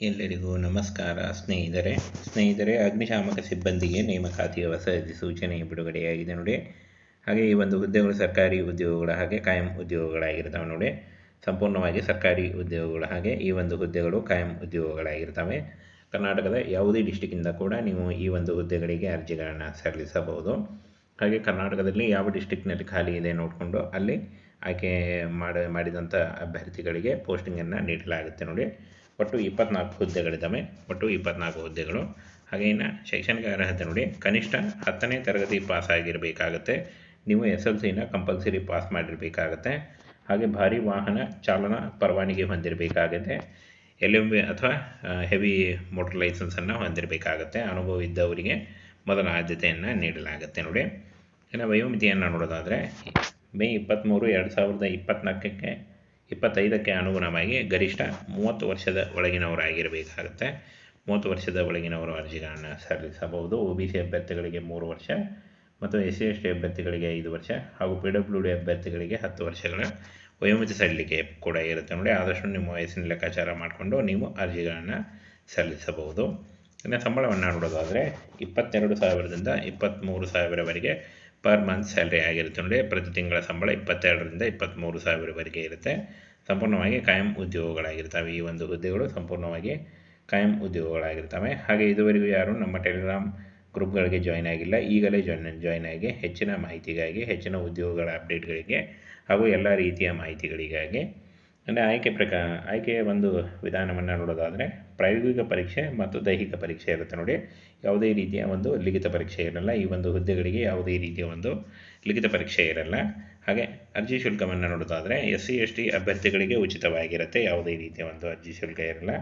ಎಲ್ಲರಿಗೂ ನಮಸ್ಕಾರ. ಸ್ನೇಹಿತರೆ ಸ್ನೇಹಿತರೆ, ಅಗ್ನಿಶಾಮಕ ಸಿಬ್ಬಂದಿಗೆ ನೇಮಕಾತಿಯ ಹೊಸ ಸೂಚನೆ ಬಿಡುಗಡೆಯಾಗಿದೆ ನೋಡಿ. ಹಾಗೆ ಈ ಒಂದು ಹುದ್ದೆಗಳು ಸರ್ಕಾರಿ ಉದ್ಯೋಗಗಳ ಹಾಗೆ ಕಾಯಂ ಉದ್ಯೋಗಗಳಾಗಿರ್ತವೆ ನೋಡಿ. ಸಂಪೂರ್ಣವಾಗಿ ಸರ್ಕಾರಿ ಉದ್ಯೋಗಗಳ ಹಾಗೆ ಈ ಒಂದು ಹುದ್ದೆಗಳು ಕಾಯಂ ಉದ್ಯೋಗಗಳಾಗಿರ್ತವೆ. ಕರ್ನಾಟಕದ ಯಾವುದೇ ಡಿಸ್ಟಿಕ್ಕಿಂದ ಕೂಡ ನೀವು ಈ ಒಂದು ಹುದ್ದೆಗಳಿಗೆ ಅರ್ಜಿಗಳನ್ನು ಸಲ್ಲಿಸಬಹುದು. ಹಾಗೆ ಕರ್ನಾಟಕದಲ್ಲಿ ಯಾವ ಡಿಸ್ಟಿಕ್ನಲ್ಲಿ ಖಾಲಿ ಇದೆ ನೋಡಿಕೊಂಡು ಅಲ್ಲಿ ಆಯ್ಕೆ ಮಾಡ ಮಾಡಿದಂಥ ಅಭ್ಯರ್ಥಿಗಳಿಗೆ ಪೋಸ್ಟಿಂಗನ್ನು ನೀಡಲಾಗುತ್ತೆ ನೋಡಿ. ಒಟ್ಟು ಇಪ್ಪತ್ನಾಲ್ಕು ಹುದ್ದೆಗಳಿದ್ದಾವೆ. ಒಟ್ಟು ಇಪ್ಪತ್ನಾಲ್ಕು ಹುದ್ದೆಗಳು. ಹಾಗೆ ಇನ್ನು ಶೈಕ್ಷಣಿಕ ಅರ್ಹತೆ ನೋಡಿ, ಕನಿಷ್ಠ ಹತ್ತನೇ ತರಗತಿ ಪಾಸ್ ಆಗಿರಬೇಕಾಗತ್ತೆ. ನೀವು ಎಸ್ ಎಲ್ ಸಿನ ಕಂಪಲ್ಸರಿ ಪಾಸ್ ಮಾಡಿರಬೇಕಾಗತ್ತೆ. ಹಾಗೆ ಭಾರಿ ವಾಹನ ಚಾಲನಾ ಪರವಾನಗಿ ಹೊಂದಿರಬೇಕಾಗುತ್ತೆ. ಎಲ್ ಎಂ ಬಿ ಅಥವಾ ಹೆವಿ ಮೋಟರ್ ಲೈಸೆನ್ಸನ್ನು ಹೊಂದಿರಬೇಕಾಗತ್ತೆ. ಅನುಭವ ಇದ್ದವರಿಗೆ ಮೊದಲ ಆದ್ಯತೆಯನ್ನು ನೀಡಲಾಗುತ್ತೆ ನೋಡಿ. ಇನ್ನು ವಯೋಮಿತಿಯನ್ನು ನೋಡೋದಾದರೆ, ಮೇ ಇಪ್ಪತ್ತ್ಮೂರು ಎರಡು ಸಾವಿರದ ಇಪ್ಪತ್ತ್ನಾಲ್ಕಕ್ಕೆ ಇಪ್ಪತ್ತೈದಕ್ಕೆ ಅನುಗುಣವಾಗಿ ಗರಿಷ್ಠ ಮೂವತ್ತು ವರ್ಷದ ಒಳಗಿನವರಾಗಿರಬೇಕಾಗುತ್ತೆ ಮೂವತ್ತು ವರ್ಷದ ಒಳಗಿನವರು ಅರ್ಜಿಗಳನ್ನು ಸಲ್ಲಿಸಬಹುದು. ಒ ಬಿ ಸಿ ಅಭ್ಯರ್ಥಿಗಳಿಗೆ ಮೂರು ವರ್ಷ ಮತ್ತು ಎಸ್ ಸಿ ಎಸ್ ಟಿ ಅಭ್ಯರ್ಥಿಗಳಿಗೆ ಐದು ವರ್ಷ ಹಾಗೂ ಪಿ ಡಬ್ಲ್ಯೂ ಡಿ ಅಭ್ಯರ್ಥಿಗಳಿಗೆ ಹತ್ತು ವರ್ಷಗಳ ವಯೋಮಿತಿ ಸಲ್ಲಿಕೆ ಕೂಡ ಇರುತ್ತೆ ನೋಡಿ. ಆದಷ್ಟು ನಿಮ್ಮ ವಯಸ್ಸಿನ ಲೆಕ್ಕಾಚಾರ ಮಾಡಿಕೊಂಡು ನೀವು ಅರ್ಜಿಗಳನ್ನು ಸಲ್ಲಿಸಬಹುದು. ಇನ್ನು ಸಂಬಳವನ್ನು ನೋಡೋದಾದರೆ ಇಪ್ಪತ್ತೆರಡು ಸಾವಿರದಿಂದ ಇಪ್ಪತ್ತ್ಮೂರು ಸಾವಿರವರೆಗೆ ಪರ್ ಮಂತ್ ಸ್ಯಾಲ್ರಿ ಆಗಿರುತ್ತೆ ನೋಡಿ, ಪ್ರತಿ ತಿಂಗಳ ಸಂಬಳ ಇಪ್ಪತ್ತೆರಡರಿಂದ ಇಪ್ಪತ್ತ್ಮೂರು ಸಾವಿರವರೆಗೆ ಇರುತ್ತೆ. ಸಂಪೂರ್ಣವಾಗಿ ಕಾಯಂ ಉದ್ಯೋಗಗಳಾಗಿರ್ತವೆ. ಈ ಒಂದು ಹುದ್ದೆಗಳು ಸಂಪೂರ್ಣವಾಗಿ ಕಾಯಂ ಉದ್ಯೋಗಗಳಾಗಿರ್ತವೆ. ಹಾಗೆ ಇದುವರೆಗೂ ಯಾರು ನಮ್ಮ ಟೆಲಿಗ್ರಾಮ್ ಗ್ರೂಪ್ಗಳಿಗೆ ಜಾಯ್ನ್ ಆಗಿಲ್ಲ. ಈಗಲೇ ಜಾಯ್ನ್ ಜಾಯ್ನ್ ಆಗಿ ಹೆಚ್ಚಿನ ಮಾಹಿತಿಗಾಗಿ, ಹೆಚ್ಚಿನ ಉದ್ಯೋಗಗಳ ಅಪ್ಡೇಟ್ಗಳಿಗೆ ಹಾಗೂ ಎಲ್ಲ ರೀತಿಯ ಮಾಹಿತಿಗಳಿಗಾಗಿ ಅಂದರೆ ಆಯ್ಕೆ ಪ್ರಕಾರ ಆಯ್ಕೆಯ ಒಂದು ವಿಧಾನವನ್ನು ನೋಡೋದಾದರೆ ಪ್ರಾಯೋಗಿಕ ಪರೀಕ್ಷೆ ಮತ್ತು ದೈಹಿಕ ಪರೀಕ್ಷೆ ಇರುತ್ತೆ ನೋಡಿ. ಯಾವುದೇ ರೀತಿಯ ಒಂದು ಲಿಖಿತ ಪರೀಕ್ಷೆ ಇರಲ್ಲ. ಈ ಒಂದು ಹುದ್ದೆಗಳಿಗೆ ಯಾವುದೇ ರೀತಿಯ ಒಂದು ಲಿಖಿತ ಪರೀಕ್ಷೆ ಇರಲ್ಲ. ಹಾಗೆ ಅರ್ಜಿ ಶುಲ್ಕವನ್ನು ನೋಡೋದಾದರೆ ಎಸ್ ಸಿ ಎಸ್ ಟಿ ಅಭ್ಯರ್ಥಿಗಳಿಗೆ ಉಚಿತವಾಗಿರುತ್ತೆ. ಯಾವುದೇ ರೀತಿಯ ಒಂದು ಅರ್ಜಿ ಶುಲ್ಕ ಇರಲ್ಲ.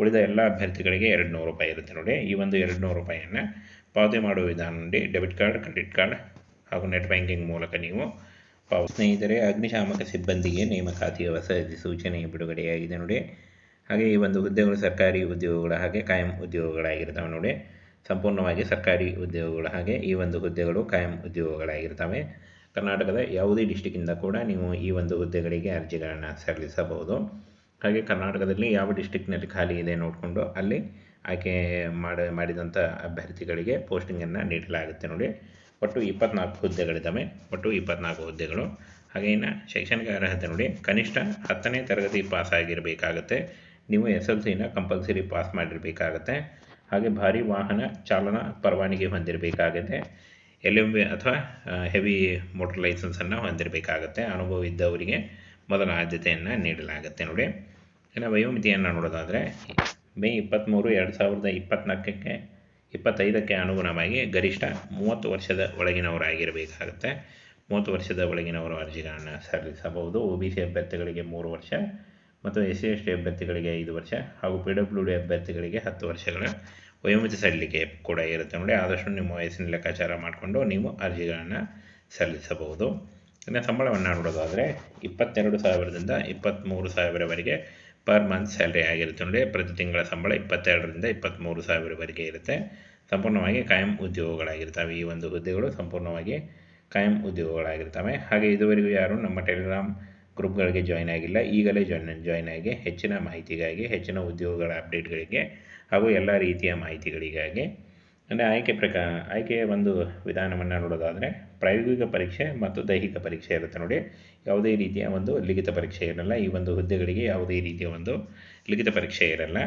ಉಳಿದ ಎಲ್ಲ ಅಭ್ಯರ್ಥಿಗಳಿಗೆ ಎರಡು ನೂರು ರೂಪಾಯಿ ಇರುತ್ತೆ ನೋಡಿ. ಈ ಒಂದು ಎರಡು ನೂರು ರೂಪಾಯಿಯನ್ನು ಪಾವತಿ ಮಾಡುವ ವಿಧಾನ ನೋಡಿ. ಡೆಬಿಟ್ ಕಾರ್ಡ್, ಕ್ರೆಡಿಟ್ ಕಾರ್ಡ್ ಹಾಗೂ ನೆಟ್ ಬ್ಯಾಂಕಿಂಗ್ ಮೂಲಕ ನೀವು ಸ್ನೇಹಿತರೆ, ಅಗ್ನಿಶಾಮಕ ಸಿಬ್ಬಂದಿಗೆ ನೇಮಕಾತಿಯ ಹೊಸ ಅಧಿಸೂಚನೆ ಬಿಡುಗಡೆಯಾಗಿದೆ ನೋಡಿ. ಹಾಗೆ ಈ ಒಂದು ಹುದ್ದೆಗಳು ಸರ್ಕಾರಿ ಉದ್ಯೋಗಗಳ ಹಾಗೆ ಕಾಯಂ ಉದ್ಯೋಗಗಳಾಗಿರ್ತವೆ ನೋಡಿ. ಸಂಪೂರ್ಣವಾಗಿ ಸರ್ಕಾರಿ ಉದ್ಯೋಗಗಳ ಹಾಗೆ ಈ ಒಂದು ಹುದ್ದೆಗಳು ಕಾಯಂ ಉದ್ಯೋಗಗಳಾಗಿರ್ತವೆ. ಕರ್ನಾಟಕದ ಯಾವುದೇ ಡಿಸ್ಟಿಕ್ಕಿಂದ ಕೂಡ ನೀವು ಈ ಒಂದು ಹುದ್ದೆಗಳಿಗೆ ಅರ್ಜಿಗಳನ್ನು ಸಲ್ಲಿಸಬಹುದು. ಹಾಗೆ ಕರ್ನಾಟಕದಲ್ಲಿ ಯಾವ ಡಿಸ್ಟಿಕ್ನಲ್ಲಿ ಖಾಲಿ ಇದೆ ನೋಡಿಕೊಂಡು ಅಲ್ಲಿ ಆಯ್ಕೆ ಮಾಡಿ ಮಾಡಿದಂಥ ಅಭ್ಯರ್ಥಿಗಳಿಗೆ ಪೋಸ್ಟಿಂಗನ್ನು ನೀಡಲಾಗುತ್ತೆ ನೋಡಿ. ಒಟ್ಟು ಇಪ್ಪತ್ನಾಲ್ಕು ಹುದ್ದೆಗಳಿದ್ದಾವೆ. ಒಟ್ಟು ಇಪ್ಪತ್ನಾಲ್ಕು ಹುದ್ದೆಗಳು. ಹಾಗೆ ಇನ್ನು ಶೈಕ್ಷಣಿಕ ಅರ್ಹತೆ ನೋಡಿ, ಕನಿಷ್ಠ ಹತ್ತನೇ ತರಗತಿ ಪಾಸ್ ಆಗಿರಬೇಕಾಗತ್ತೆ. ನೀವು ಎಸ್ ಎಲ್ ಸಿನ ಕಂಪಲ್ಸರಿ ಪಾಸ್ ಮಾಡಿರಬೇಕಾಗತ್ತೆ. ಹಾಗೆ ಭಾರಿ ವಾಹನ ಚಾಲನಾ ಪರವಾನಗಿ ಹೊಂದಿರಬೇಕಾಗತ್ತೆ. ಎಲ್ ಎಂ ಬಿ ಅಥವಾ ಹೆವಿ ಮೋಟರ್ ಲೈಸೆನ್ಸನ್ನು ಹೊಂದಿರಬೇಕಾಗತ್ತೆ. ಅನುಭವ ಇದ್ದವರಿಗೆ ಮೊದಲ ಆದ್ಯತೆಯನ್ನು ನೀಡಲಾಗುತ್ತೆ ನೋಡಿ. ಇನ್ನು ವಯೋಮಿತಿಯನ್ನು ನೋಡೋದಾದರೆ, ಮೇ ಇಪ್ಪತ್ತ್ಮೂರು ಎರಡು ಸಾವಿರದ ಇಪ್ಪತ್ತ್ನಾಲ್ಕಕ್ಕೆ ಇಪ್ಪತ್ತೈದಕ್ಕೆ ಅನುಗುಣವಾಗಿ ಗರಿಷ್ಠ ಮೂವತ್ತು ವರ್ಷದ ಒಳಗಿನವರಾಗಿರಬೇಕಾಗುತ್ತೆ ಮೂವತ್ತು ವರ್ಷದ ಒಳಗಿನವರು ಅರ್ಜಿಗಳನ್ನು ಸಲ್ಲಿಸಬಹುದು. ಒ ಬಿ ಸಿ ಅಭ್ಯರ್ಥಿಗಳಿಗೆ ಮೂರು ವರ್ಷ ಮತ್ತು ಎಸ್ ಸಿ ಎಸ್ ಟಿ ಅಭ್ಯರ್ಥಿಗಳಿಗೆ ಐದು ವರ್ಷ ಹಾಗೂ ಪಿ ಡಬ್ಲ್ಯೂ ಡಿ ಅಭ್ಯರ್ಥಿಗಳಿಗೆ ಹತ್ತು ವರ್ಷಗಳ ವಯೋಮಿತಿ ಸಲ್ಲಿಕೆ ಕೂಡ ಇರುತ್ತೆ ನೋಡಿ. ಆದಷ್ಟು ನಿಮ್ಮ ವಯಸ್ಸಿನ ಲೆಕ್ಕಾಚಾರ ಮಾಡಿಕೊಂಡು ನೀವು ಅರ್ಜಿಗಳನ್ನು ಸಲ್ಲಿಸಬಹುದು. ಇನ್ನು ಸಂಬಳವನ್ನು ನೋಡೋದಾದರೆ ಇಪ್ಪತ್ತೆರಡು ಸಾವಿರದಿಂದ ಇಪ್ಪತ್ತ್ಮೂರು ಸಾವಿರವರೆಗೆ ಪರ್ ಮಂತ್ ಸ್ಯಾಲ್ರಿ ಆಗಿರುತ್ತೆ ನೋಡಿ. ಪ್ರತಿ ತಿಂಗಳ ಸಂಬಳ ಇಪ್ಪತ್ತೆರಡರಿಂದ ಇಪ್ಪತ್ತ್ಮೂರು ಸಾವಿರವರೆಗೆ ಇರುತ್ತೆ. ಸಂಪೂರ್ಣವಾಗಿ ಕಾಯಂ ಉದ್ಯೋಗಗಳಾಗಿರ್ತವೆ. ಈ ಒಂದು ಹುದ್ದೆಗಳು ಸಂಪೂರ್ಣವಾಗಿ ಕಾಯಂ ಉದ್ಯೋಗಗಳಾಗಿರ್ತವೆ. ಹಾಗೆ ಇದುವರೆಗೂ ಯಾರು ನಮ್ಮ ಟೆಲಿಗ್ರಾಮ್ ಗ್ರೂಪ್ಗಳಿಗೆ ಜಾಯ್ನ್ ಆಗಿಲ್ಲ. ಈಗಲೇ ಜಾಯ್ನ್ ಜಾಯ್ನ್ ಆಗಿ ಹೆಚ್ಚಿನ ಮಾಹಿತಿಗಾಗಿ, ಹೆಚ್ಚಿನ ಉದ್ಯೋಗಗಳ ಅಪ್ಡೇಟ್ಗಳಿಗೆ ಹಾಗೂ ಎಲ್ಲ ರೀತಿಯ ಮಾಹಿತಿಗಳಿಗಾಗಿ ಅಂದರೆ ಆಯ್ಕೆ ಪ್ರಕಾರ ಆಯ್ಕೆಯ ಒಂದು ವಿಧಾನವನ್ನು ನೋಡೋದಾದರೆ ಪ್ರಾಯೋಗಿಕ ಪರೀಕ್ಷೆ ಮತ್ತು ದೈಹಿಕ ಪರೀಕ್ಷೆ ಇರುತ್ತೆ ನೋಡಿ. ಯಾವುದೇ ರೀತಿಯ ಒಂದು ಲಿಖಿತ ಪರೀಕ್ಷೆ ಇರಲ್ಲ. ಈ ಒಂದು ಹುದ್ದೆಗಳಿಗೆ ಯಾವುದೇ ರೀತಿಯ ಒಂದು ಲಿಖಿತ ಪರೀಕ್ಷೆ ಇರಲ್ಲ.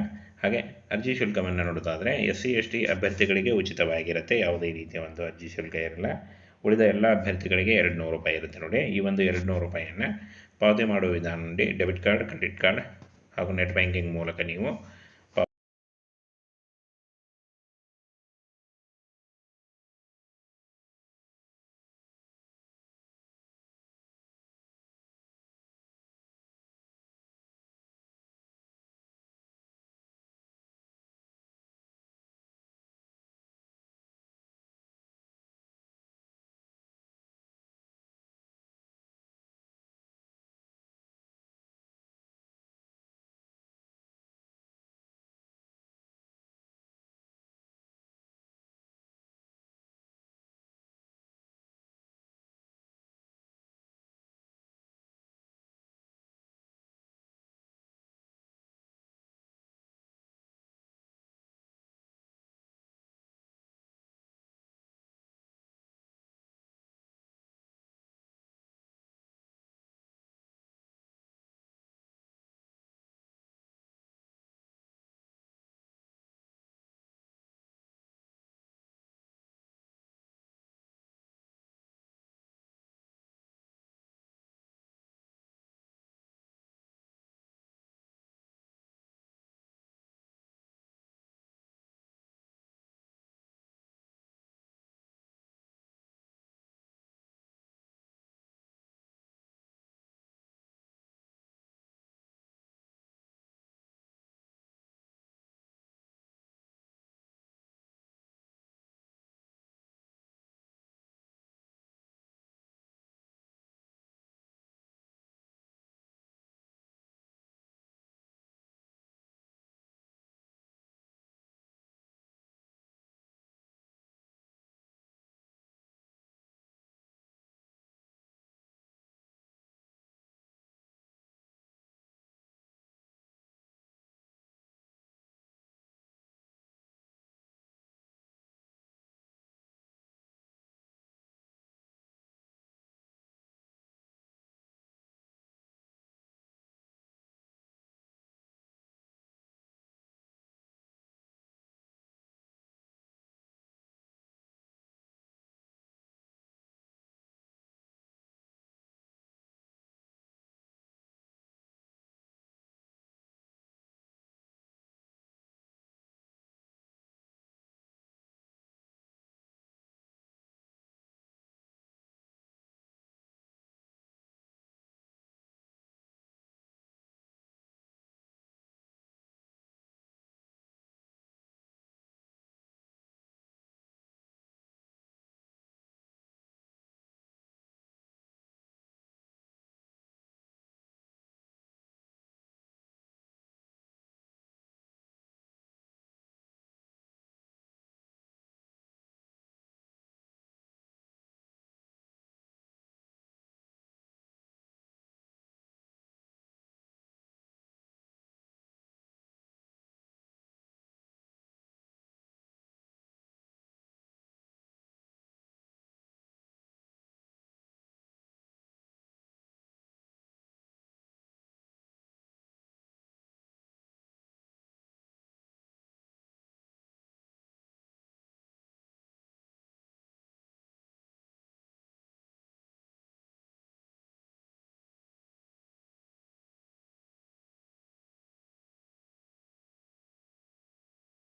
ಹಾಗೆ ಅರ್ಜಿ ಶುಲ್ಕವನ್ನು ನೋಡೋದಾದರೆ ಎಸ್ ಸಿ ಎಸ್ ಟಿ ಅಭ್ಯರ್ಥಿಗಳಿಗೆ ಉಚಿತವಾಗಿರುತ್ತೆ. ಯಾವುದೇ ರೀತಿಯ ಒಂದು ಅರ್ಜಿ ಶುಲ್ಕ ಇರಲ್ಲ. ಉಳಿದ ಎಲ್ಲ ಅಭ್ಯರ್ಥಿಗಳಿಗೆ ಎರಡು ನೂರು ರೂಪಾಯಿ ಇರುತ್ತೆ ನೋಡಿ. ಈ ಒಂದು ಎರಡು ನೂರು ರೂಪಾಯಿಯನ್ನು ಪಾವತಿ ಮಾಡುವ ವಿಧಾನ ನೋಡಿ. ಡೆಬಿಟ್ ಕಾರ್ಡ್, ಕ್ರೆಡಿಟ್ ಕಾರ್ಡ್ ಹಾಗೂ ನೆಟ್ ಬ್ಯಾಂಕಿಂಗ್ ಮೂಲಕ ನೀವು